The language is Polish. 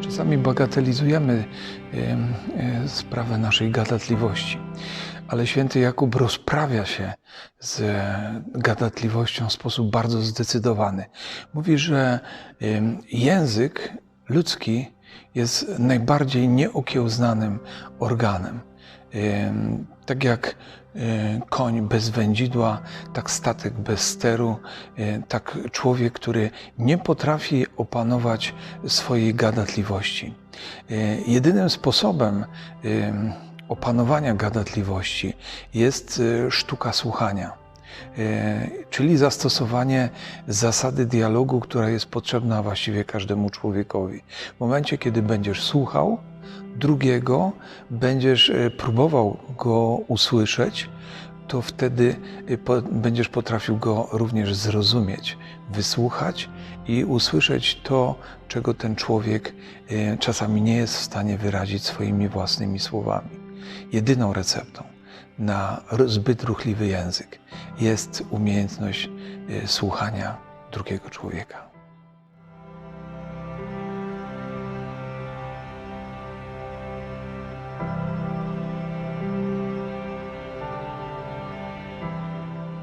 Czasami bagatelizujemy em, e, sprawę naszej gadatliwości, ale święty Jakub rozprawia się z gadatliwością w sposób bardzo zdecydowany. Mówi, że język ludzki jest najbardziej nieokiełznanym organem. Tak jak e, koń bez wędzidła, tak statek bez steru, e, tak człowiek, który nie potrafi opanować swojej gadatliwości. E, Jedynym sposobem em, opanowania gadatliwości jest sztuka słuchania. E, czyli zastosowanie zasady dialogu, która jest potrzebna właściwie każdemu człowiekowi. W momencie, kiedy będziesz słuchał drugiego, będziesz e, próbował go usłyszeć, to wtedy e, będziesz potrafił go również zrozumieć, wysłuchać i usłyszeć to, czego ten człowiek czasami nie jest w stanie wyrazić swoimi własnymi słowami. Jedyną receptą na zbyt ruchliwy język jest umiejętność e, słuchania drugiego człowieka.